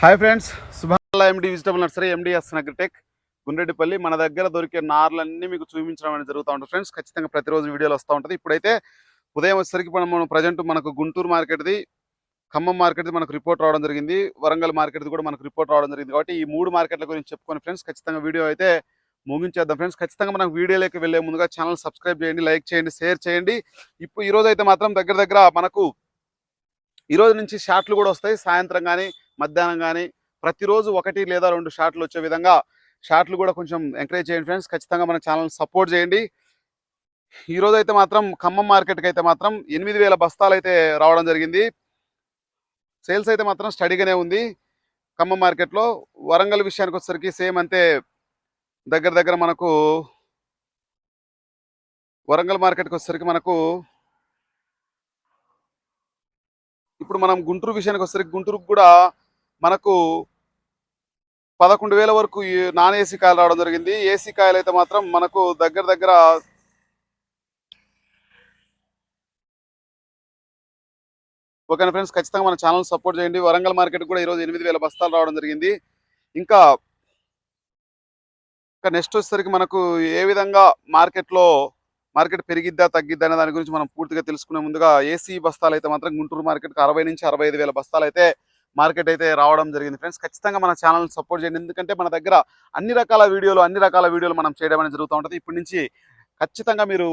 Hi friends Subhala MD vegetable nursery MDS Agritech Gundreddipalli. మన దగ్గర దొరికే నార్లన్నీ మీకు చూపించడం అనేది జరుగుతూ ఉంటుంది ఫ్రెండ్స్. ఖచ్చితంగా ప్రతిరోజు వీడియోలు వస్తూ ఉంటుంది. ఇప్పుడైతే ఉదయం వచ్చేసరికి మనం మనం ప్రజెంట్ మనకు గుంటూరు మార్కెట్ది ఖమ్మం మార్కెట్ది మనకు రిపోర్ట్ రావడం జరిగింది. వరంగల్ మార్కెట్ది కూడా మనకు రిపోర్ట్ రావడం జరిగింది కాబట్టి ఈ మూడు మార్కెట్ల గురించి చెప్పుకొని ఫ్రెండ్స్ ఖచ్చితంగా వీడియో అయితే ముగించేద్దాం ఫ్రెండ్స్. ఖచ్చితంగా మనకు వీడియోలోకి వెళ్ళే ముందుగా ఛానల్ సబ్స్క్రైబ్ చేయండి లైక్ చేయండి షేర్ చేయండి. ఇప్పుడు ఈ రోజు అయితే మాత్రం దగ్గర దగ్గర మనకు ఈ రోజు నుంచి షాట్లు కూడా వస్తాయి. సాయంత్రం కానీ మధ్యాహ్నం కానీ ప్రతిరోజు ఒకటి లేదా రెండు షాట్లు వచ్చే విధంగా షాట్లు కూడా కొంచెం ఎంకరేజ్ చేయండి ఫ్రెండ్స్ ఖచ్చితంగా మన ఛానల్ సపోర్ట్ చేయండి. ఈరోజైతే అయితే మాత్రం ఖమ్మం మార్కెట్కి అయితే మాత్రం ఎనిమిది వేల బస్తాలు అయితే రావడం జరిగింది. సేల్స్ అయితే మాత్రం స్టడీగానే ఉంది. ఖమ్మం మార్కెట్లో వరంగల్ విషయానికి వచ్చేసరికి సేమ్ అంతే. దగ్గర దగ్గర మనకు వరంగల్ మార్కెట్కి వచ్చేసరికి మనకు ఇప్పుడు మనం గుంటూరు విషయానికి వచ్చేసరికి గుంటూరుకు కూడా మనకు పదకొండు వేల వరకు నాన్ ఏసీ కాయలు రావడం జరిగింది. ఏసీ కాయలు అయితే మాత్రం మనకు దగ్గర దగ్గర ఓకేనా ఫ్రెండ్స్ ఖచ్చితంగా మన ఛానల్ సపోర్ట్ చేయండి. వరంగల్ మార్కెట్ కూడా ఈరోజు ఎనిమిది వేల బస్తాలు రావడం జరిగింది. ఇంకా ఇంకా నెక్స్ట్ వచ్చేసరికి మనకు ఏ విధంగా మార్కెట్లో మార్కెట్ పెరిగిద్దా తగ్గిద్దా అనే దాని గురించి మనం పూర్తిగా తెలుసుకునే ముందుగా ఏసీ బస్తాలు అయితే మాత్రం గుంటూరు మార్కెట్కి అరవై నుంచి అరవై ఐదు వేల బస్తాలు అయితే మార్కెట్ అయితే రావడం జరిగింది. ఫ్రెండ్స్ ఖచ్చితంగా మన ఛానల్ని సపోర్ట్ చేయండి. ఎందుకంటే మన దగ్గర అన్ని రకాల వీడియోలు అన్ని రకాల వీడియోలు మనం చేయడం అనేది జరుగుతూ ఉంటుంది. ఇప్పటి నుంచి ఖచ్చితంగా మీరు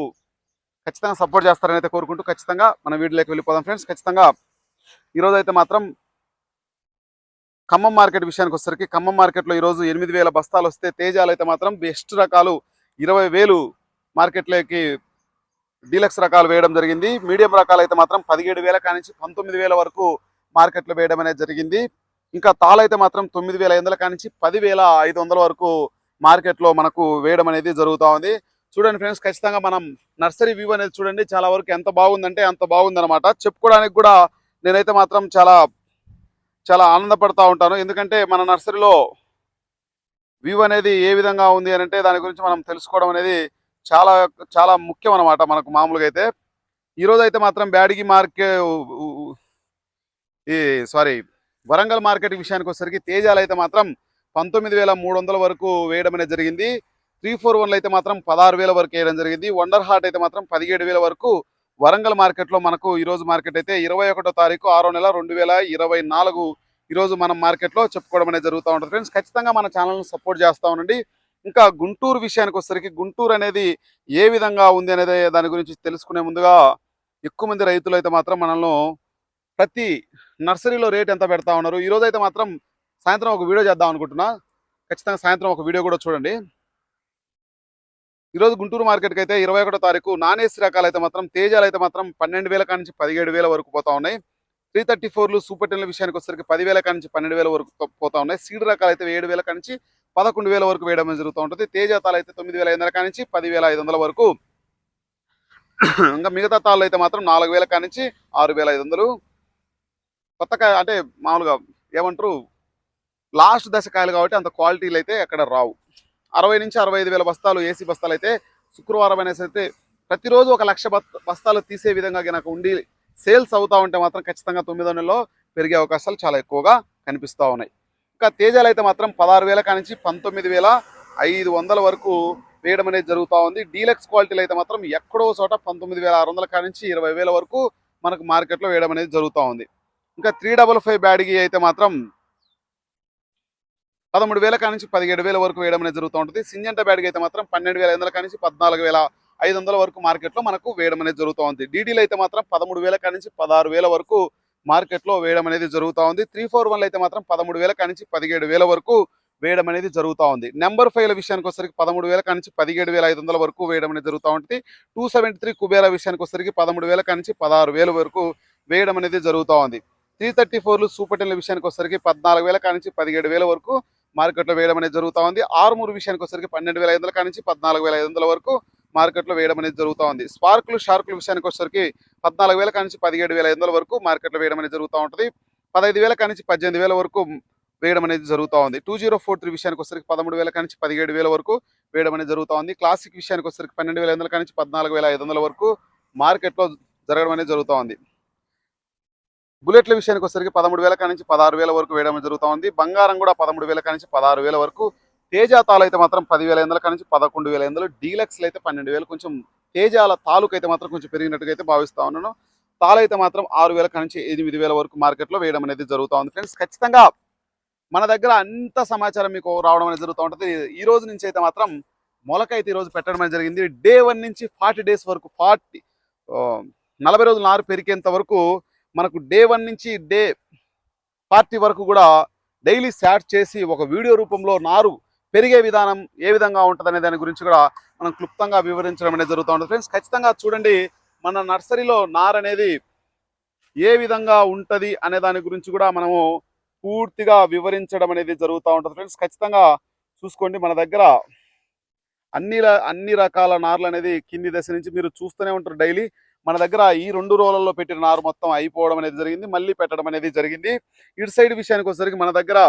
ఖచ్చితంగా సపోర్ట్ చేస్తారని అయితే కోరుకుంటూ ఖచ్చితంగా మన వీడియోలోకి వెళ్ళిపోదాం. ఫ్రెండ్స్ ఖచ్చితంగా ఈరోజు అయితే మాత్రం ఖమ్మం మార్కెట్ విషయానికి వచ్చేసరికి ఖమ్మం మార్కెట్లో ఈరోజు ఎనిమిది వేల బస్తాలు వస్తే తేజాలు అయితే మాత్రం బెస్ట్ రకాలు ఇరవై వేలు మార్కెట్లోకి డీలక్స్ రకాలు వేయడం జరిగింది. మీడియం రకాలు అయితే మాత్రం పదిహేడు వేల కానించి పంతొమ్మిది వేల వరకు మార్కెట్లో వేయడం అనేది జరిగింది. ఇంకా తాళ అయితే మాత్రం తొమ్మిది వేల ఐదు వందల కానించి పదివేల ఐదు వందల వరకు మార్కెట్లో మనకు వేయడం అనేది జరుగుతూ ఉంది. చూడండి ఫ్రెండ్స్ ఖచ్చితంగా మనం నర్సరీ వ్యూ అనేది చూడండి. చాలా వరకు ఎంత బాగుందంటే అంత బాగుందనమాట చెప్పుకోవడానికి కూడా నేనైతే మాత్రం చాలా చాలా ఆనందపడతా ఉంటాను. ఎందుకంటే మన నర్సరీలో వ్యూ అనేది ఏ విధంగా ఉంది అని అంటే దాని గురించి మనం తెలుసుకోవడం అనేది చాలా చాలా ముఖ్యం అన్నమాట మనకు మామూలుగా అయితే. ఈరోజు అయితే మాత్రం బ్యాడిగి మార్కెట్ ఈ సారీ వరంగల్ మార్కెట్ విషయానికి వచ్చేసరికి తేజాలు అయితే మాత్రం పంతొమ్మిది వేల మూడు వందల వరకు వేయడం అనేది జరిగింది. త్రీ ఫోర్ వన్లు అయితే మాత్రం పదహారు వేల వరకు వేయడం జరిగింది. వండర్ హార్ట్ అయితే మాత్రం పదిహేడు వేల వరకు వరంగల్ మార్కెట్లో మనకు ఈ రోజు మార్కెట్ అయితే ఇరవై ఒకటో తారీఖు ఆరో నెల రెండు వేల ఇరవై నాలుగు ఈరోజు మనం మార్కెట్లో చెప్పుకోవడం అనేది జరుగుతూ ఉంటుంది. ఫ్రెండ్స్ ఖచ్చితంగా మన ఛానల్ని సపోర్ట్ చేస్తూ ఉండండి. ఇంకా గుంటూరు విషయానికి వచ్చేసరికి గుంటూరు అనేది ఏ విధంగా ఉంది అనేది దాని గురించి తెలుసుకునే ముందుగా ఎక్కువ మంది రైతులు అయితే మాత్రం మనల్ని ప్రతి నర్సరీలో రేట్ ఎంత పెడతా ఉన్నారు? ఈ రోజు అయితే మాత్రం సాయంత్రం ఒక వీడియో చేద్దాం అనుకుంటున్నా. ఖచ్చితంగా సాయంత్రం ఒక వీడియో కూడా చూడండి. ఈరోజు గుంటూరు మార్కెట్కి అయితే ఇరవై ఒకటో తారీఖు నాన్ ఏసీ రకాలు అయితే మాత్రం తేజాలు అయితే మాత్రం పన్నెండు వేల కానించి పదిహేడు వేల వరకు పోతా ఉన్నాయి. త్రీ థర్టీ ఫోర్లు సూపర్ టెన్ల విషయానికి వచ్చేసరికి పదివేల కానించి పన్నెండు వేల వరకు పోతా ఉన్నాయి. సీడ్ రకాలు అయితే ఏడు వేల కానించి పదకొండు వేల వరకు వేయడం జరుగుతూ ఉంటుంది. తేజ తాలు అయితే తొమ్మిది వేల ఐదు వందల కానించి పదివేల ఐదు వందల వరకు. ఇంకా మిగతా తాళ్ళు అయితే మాత్రం నాలుగు వేల కానించి ఆరు వేల ఐదు వందలు. కొత్త అంటే మామూలుగా ఏమంటారు లాస్ట్ దశ కాయలు కాబట్టి అంత క్వాలిటీలు అయితే అక్కడ రావు. అరవై నుంచి అరవై ఐదు వేల బస్తాలు ఏసీ బస్తాలు అయితే శుక్రవారం అనేసి అయితే ప్రతిరోజు ఒక లక్ష బస్తాలు తీసే విధంగా కనుక ఉండి సేల్స్ అవుతా ఉంటే మాత్రం ఖచ్చితంగా తొమ్మిదో నెలలో పెరిగే అవకాశాలు చాలా ఎక్కువగా కనిపిస్తూ ఉన్నాయి. ఇంకా తేజాలు అయితే మాత్రం పదహారు వేల కానించి పంతొమ్మిది వేల ఐదు వందల వరకు వేయడం అనేది జరుగుతూ ఉంది. డీలక్స్ క్వాలిటీలు అయితే మాత్రం ఎక్కడో చోట పంతొమ్మిది వేల ఆరు వందల కానించి ఇరవై వేల వరకు మనకు మార్కెట్లో వేయడం అనేది జరుగుతూ ఉంది. ఇంకా త్రీ డబల్ ఫైవ్ బ్యాడ్కి అయితే మాత్రం పదమూడు వేల కానించి పదిహేడు వేల వరకు వేయడం అనేది జరుగుతూ ఉంటుంది. సింజంట బ్యాడ్కి అయితే మాత్రం పన్నెండు వేల ఐదు వందల కానించి పద్నాలుగు వేల ఐదు వందల వరకు మార్కెట్లో మనకు వేయడం అనేది జరుగుతూ ఉంది. డీడీలు అయితే మాత్రం పదమూడు వేల కానించి పదహారు వేల వరకు మార్కెట్లో వేయడం అనేది జరుగుతూ ఉంది. త్రీ ఫోర్ వన్లు అయితే మాత్రం పదమూడు వేల కానించి పదిహేడు వేల వరకు వేయడం అనేది జరుగుతూ ఉంది. నెంబర్ ఫైవ్ల విషయానికి వచ్చరికి పదమూడు వేల కానించి పదిహేడు వేల ఐదు వందల వరకు వేయడం అనేది జరుగుతూ ఉంటుంది. టూ సెవెంటీ త్రీ కుబేరా విషయానికి వచ్చరికి పదమూడు వేల కానించి పదహారు వేల వరకు వేయడం అనేది జరుగుతూ ఉంది. త్రీ థర్టీ ఫోర్లు సూపర్ టెన్ల విషయానికి వచ్చరికి పద్నాలుగు వేల కానించి పదిహేడు వేల వరకు మార్కెట్లో వేయడం అనేది జరుగుతూ ఉంది. ఆరుమూరు విషయానికి వచ్చరికి పన్నెండు వేల ఐదు వందల కానించి పద్నాలుగు వేల ఐదు వందల వరకు మార్కెట్లో వేయడం అనేది జరుగుతూ ఉంది. స్పార్కులు షార్కుల విషయానికి వచ్చరికి పద్నాలుగు వేల కానించి పదిహేడు వేల ఐదు వందల వరకు మార్కెట్లో వేయడం అనేది జరుగుతూ ఉంటుంది. పదహైదు వేల కానించి పద్దెనిమిది వేల వరకు వేయడం అనేది జరుగుతూ ఉంది. టూ జీరో ఫోర్ త్రీ విషయానికి వచ్చరికి పదమూడు వేల కానించి పదిహేడు వేల వరకు వేయడం అనేది జరుగుతూ ఉంది. క్లాసిక్ విషయానికి వచ్చరికి పన్నెండు వేల ఐదు వందల కానించి పద్నాలుగు వేల ఐదు వందల వరకు మార్కెట్లో జరగడం అనేది జరుగుతూ ఉంది. బుల్లెట్ల విషయానికి వచ్చేసరికి పదమూడు వేల నుంచి పదహారు వేల వరకు వేయడం జరుగుతూ ఉంది. బంగారం కూడా పదమూడు వేల నుంచి పదహారు వేల వరకు. తేజ తాలు అయితే మాత్రం పదివేల ఎనిమిది నుంచి పదకొండు వేల ఎనిమిదిలో. డీలక్స్లు అయితే పన్నెండు వేలు కొంచెం తేజాల తాలూకు అయితే మాత్రం కొంచెం పెరిగినట్టుగా అయితే భావిస్తూ ఉన్నాను. తాలు అయితే మాత్రం ఆరు వేల కాడి నుంచి ఎనిమిది వేల వరకు మార్కెట్లో వేయడం అనేది జరుగుతూ ఉంది. ఫ్రెండ్స్ ఖచ్చితంగా మన దగ్గర అంత సమాచారం మీకు రావడం అనేది జరుగుతూ ఉంటుంది. ఈ రోజు నుంచి అయితే మాత్రం మొలక అయితే ఈరోజు పెట్టడం అనేది జరిగింది. డే వన్ నుంచి ఫార్టీ డేస్ వరకు ఫార్టీ నలభై రోజులు నారు పెరిగేంత వరకు మనకు డే వన్ నుంచి డే పార్టీ వరకు కూడా డైలీ స్టార్ట్ చేసి ఒక వీడియో రూపంలో నారు పెరిగే విధానం ఏ విధంగా ఉంటుంది అనే దాని గురించి కూడా మనం క్లుప్తంగా వివరించడం అనేది జరుగుతూ ఉంటుంది. ఫ్రెండ్స్ ఖచ్చితంగా చూడండి మన నర్సరీలో నార్ అనేది ఏ విధంగా ఉంటుంది అనే దాని గురించి కూడా మనము పూర్తిగా వివరించడం అనేది జరుగుతూ ఉంటుంది. ఫ్రెండ్స్ ఖచ్చితంగా చూసుకోండి మన దగ్గర అన్ని అన్ని రకాల నార్లు అనేది కింది దశ నుంచి మీరు చూస్తూనే ఉంటారు డైలీ. మన దగ్గర ఈ రెండు రోజులలో పెట్టిన నారు మొత్తం అయిపోవడం అనేది జరిగింది మళ్ళీ పెట్టడం అనేది జరిగింది. ఇటు సైడ్ విషయానికి వచ్చేసరికి మన దగ్గర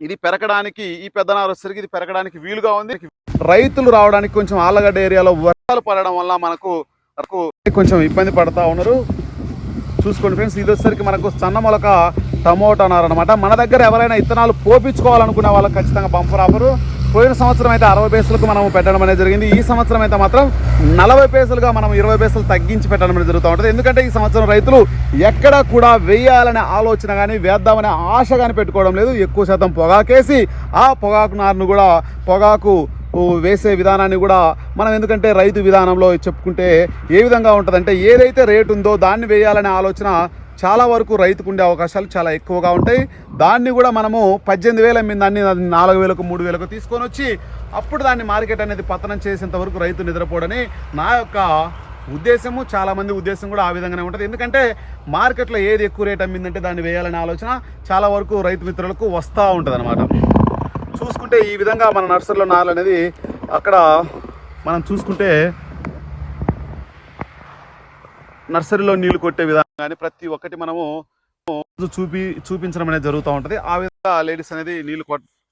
ఇది పెరగడానికి ఈ పెద్ద నారు వచ్చేసరికి ఇది పెరగడానికి వీలుగా ఉంది. రైతులు రావడానికి కొంచెం ఆలగడ్డ ఏరియాలో వర్షాలు పడడం వల్ల మనకు మనకు కొంచెం ఇబ్బంది పడతా ఉన్నారు. చూసుకోండి ఫ్రెండ్స్ ఇది వచ్చేసరికి మనకు సన్న మొలక టమోటా నారు అనమాట మన దగ్గర ఎవరైనా ఇత్తనాలు పోపించుకోవాలనుకునే వాళ్ళకి ఖచ్చితంగా బంపర్ ఆఫరు. పోయిన సంవత్సరం అయితే అరవై పైసలకు మనం పెట్టడం అనేది జరిగింది. ఈ సంవత్సరం అయితే మాత్రం నలభై పైసలుగా మనం ఇరవై పైసలు తగ్గించి పెట్టడం అనేది జరుగుతూ ఉంటుంది. ఎందుకంటే ఈ సంవత్సరం రైతులు ఎక్కడ కూడా వేయాలనే ఆలోచన కానీ వేద్దామనే ఆశ కానీ పెట్టుకోవడం లేదు. ఎక్కువ శాతం పొగాకేసి ఆ పొగాకు నారును కూడా పొగాకు వేసే విధానాన్ని కూడా మనం ఎందుకంటే రైతు విధానంలో చెప్పుకుంటే ఏ విధంగా ఉంటుందంటే ఏదైతే రేటు ఉందో దాన్ని వేయాలనే ఆలోచన చాలా వరకు రైతుకు ఉండే అవకాశాలు చాలా ఎక్కువగా ఉంటాయి. దాన్ని కూడా మనము పద్దెనిమిది వేలు అమ్మిన దాన్ని నాలుగు వేలకు మూడు వేలకు తీసుకొని వచ్చి అప్పుడు దాన్ని మార్కెట్ అనేది పతనం చేసేంత వరకు రైతు నిద్రపోడని నా యొక్క ఉద్దేశము. చాలా మంది ఉద్దేశం కూడా ఆ విధంగానే ఉంటుంది. ఎందుకంటే మార్కెట్లో ఏది ఎక్కువ రేట్ అమ్మిందంటే దాన్ని వేయాలనే ఆలోచన చాలా వరకు రైతు మిత్రులకు వస్తూ ఉంటుంది అనమాట చూసుకుంటే ఈ విధంగా మన నర్సరీలో నార్లు అనేది అక్కడ మనం చూసుకుంటే నర్సరీలో నీళ్ళు కొట్టే విధానం కానీ ప్రతి ఒక్కటి మనము చూపి చూపించడం అనేది జరుగుతూ ఉంటుంది. ఆ విధంగా లేడీస్ అనేది నీళ్ళు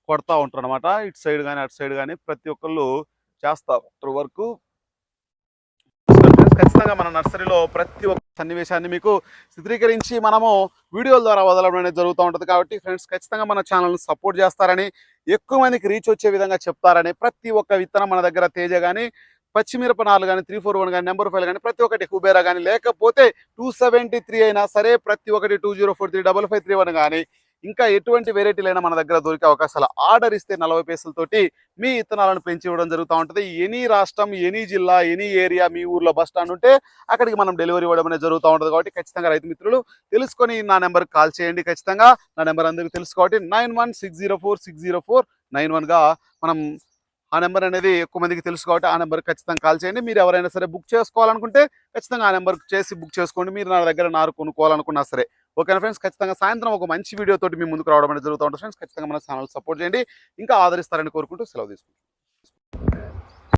కొడతా ఉంటారు అనమాట ఇటు సైడ్ కానీ అటు సైడ్ కానీ ప్రతి ఒక్కళ్ళు చేస్తా ఉంటారు వర్క్. ఖచ్చితంగా మన నర్సరీలో ప్రతి ఒక్క సన్నివేశాన్ని మీకు చిత్రీకరించి మనము వీడియోల ద్వారా వదలడం అనేది జరుగుతూ ఉంటుంది. కాబట్టి ఫ్రెండ్స్ ఖచ్చితంగా మన ఛానల్ని సపోర్ట్ చేస్తారని ఎక్కువ మందికి రీచ్ వచ్చే విధంగా చెప్తారని ప్రతి ఒక్క విత్తనం మన దగ్గర తేజ కానీ పచ్చిమిరపనాలు కానీ త్రీ ఫోర్ వన్ కానీ నెంబర్ ఫైవ్ కానీ ప్రతి ఒక్కటి కుబేరా కానీ లేకపోతే టూ సెవెంటీ త్రీ అయినా సరే ప్రతి ఒక్కటి two zero four three double five three one కానీ ఇంకా ఎటువంటి వెరైటీలైనా మన దగ్గర దొరికే అవకాశాలు ఆర్డర్ ఇస్తే నలభై పైసలతోటి మీ ఇత్తనాలను పెంచి ఇవ్వడం జరుగుతూ ఉంటుంది. ఎనీ రాష్ట్రం ఎనీ జిల్లా ఎనీ ఏరియా మీ ఊర్లో బస్ స్టాండ్ ఉంటే అక్కడికి మనం డెలివరీ ఇవ్వడం అనేది జరుగుతూ ఉంటుంది కాబట్టి ఖచ్చితంగా రైతు మిత్రులు తెలుసుకొని నా నెంబర్కి కాల్ చేయండి ఖచ్చితంగా. నా నెంబర్ అందరికీ తెలుసు కాబట్టి nine one six zero four six zero four nine వన్గా మనం ఆ నెంబర్ అనేది ఎక్కువ మందికి తెలుసు కాబట్టి ఆ నెంబర్ ఖచ్చితంగా కాల్ చేయండి. మీరు ఎవరైనా సరే బుక్ చేసుకోవాలనుకుంటే ఖచ్చితంగా ఆ నెంబర్ చేసి బుక్ చేసుకోండి. మీరు నా దగ్గర నారు కొనుక్కోవాలనుకున్నా సరే. ఓకేనా ఫ్రెండ్స్? ఖచ్చితంగా సాయంత్రం ఒక మంచి వీడియో తోటి మీ ముందుకు రావడం అనేది జరుగుతూ ఉంటుంది. ఫ్రెండ్స్ ఖచ్చితంగా మన ఛానల్ సపోర్ట్ చేయండి. ఇంకా ఆదరిస్తారని కోరుకుంటూ సెలవు తీసుకుంటాం